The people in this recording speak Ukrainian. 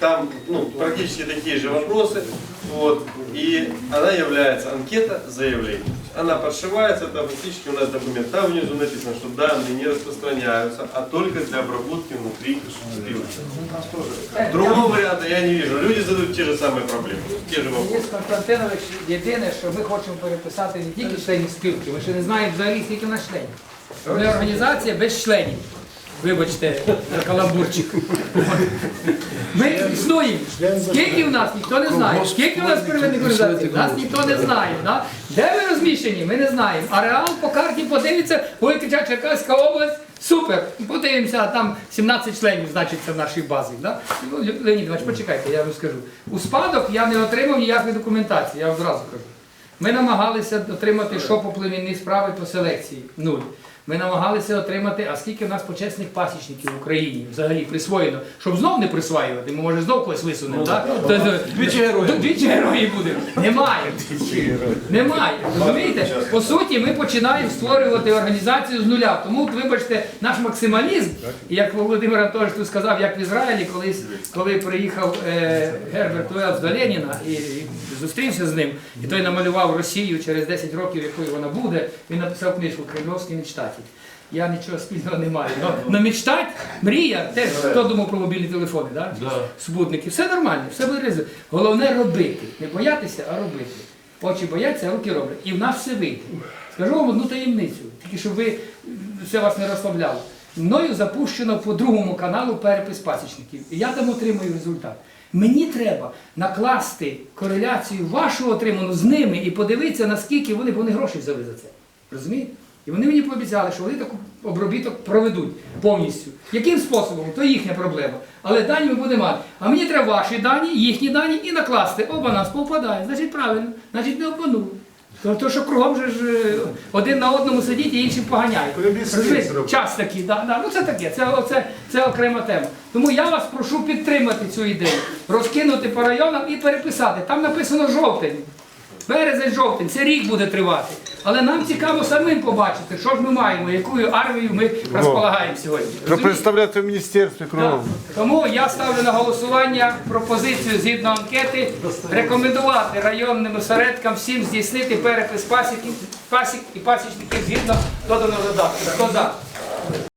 там ну, практически такие же вопросы. Вот, и она является анкета заявления. Она подшивается, там фактически у нас документ. Там внизу написано, что данные не распространяются, а только для обработки внутри спилки. Другого варианта я не вижу. Люди задают те же самые проблемы, те же вопросы. Денис Константинович, єдине, що ми хочемо переписати не тільки членів спілки, ми ще не знаємо взагалі, скільки в нас членів. Ми організація без членів. Вибачте, за каламбурчик. Ми існуємо. Скільки в нас, ніхто не знає. Скільки в нас первинних організацій, нас ніхто не знає. Да? Де ми розміщені, ми не знаємо. А реал по карті подивиться, ой, кричать Черкаська область, супер. Подивимося, а там 17 членів значиться в нашій базі. Да? Ну, Леонід Іванович, почекайте, я розкажу. У спадок я не отримав ніякої документації, я вам зразу кажу. Ми намагалися отримати, що по племінній справі по селекції. Нуль. Ми намагалися отримати, а скільки в нас почесних пасічників в Україні взагалі присвоєно, щоб знов не присваювати, ми може знов когось висунемо. так? Тобто, Двічі герої. Двічі герої буде. Немає. Немає. Розумієте? По суті, ми починаємо створювати організацію з нуля. Тому, вибачте, наш максималізм, і як Володимир Анатолійович тут сказав, як в Ізраїлі, колись, коли приїхав е, Герберт Уелс до Леніна і, і зустрівся з ним, і той намалював Росію через 10 років, якою вона буде, він написав книжку Кремльовський мечтатель. Я нічого спільного не маю. Но, но мечтать, мрія, теж хто думав про мобільні телефони, да? Супутники, все нормально, все ризик. Головне робити. Не боятися, а робити. Очі бояться, а руки роблять. І в нас все вийде. Скажу вам одну таємницю, тільки щоб ви все вас не розслабляло. Мною запущено по другому каналу перепис пасічників. І я там отримую результат. Мені треба накласти кореляцію вашу отриману з ними і подивитися, наскільки вони, вони гроші взяли за це. Розумієте? І вони мені пообіцяли, що вони таку обробіток проведуть повністю. Яким способом? То їхня проблема. Але дані ми будемо мати. А мені треба ваші дані, їхні дані і накласти. Оба нас повпадає. Значить правильно, значить не обманули. То, то що кругом же ж е, один на одному сидіть і іншим поганяють. Час такий, да, да. ну це таке, це, це, це окрема тема. Тому я вас прошу підтримати цю ідею, розкинути по районам і переписати. Там написано жовтень. Березень, жовтень, це рік буде тривати. Але нам цікаво самим побачити, що ж ми маємо, якою армією ми розполагаємо сьогодні. Треба представляти в міністерстві кругом. Тому я ставлю на голосування пропозицію згідно анкети рекомендувати районним осередкам всім здійснити перепис пасіків, пасік і пасічників згідно доданого додатку. Хто за?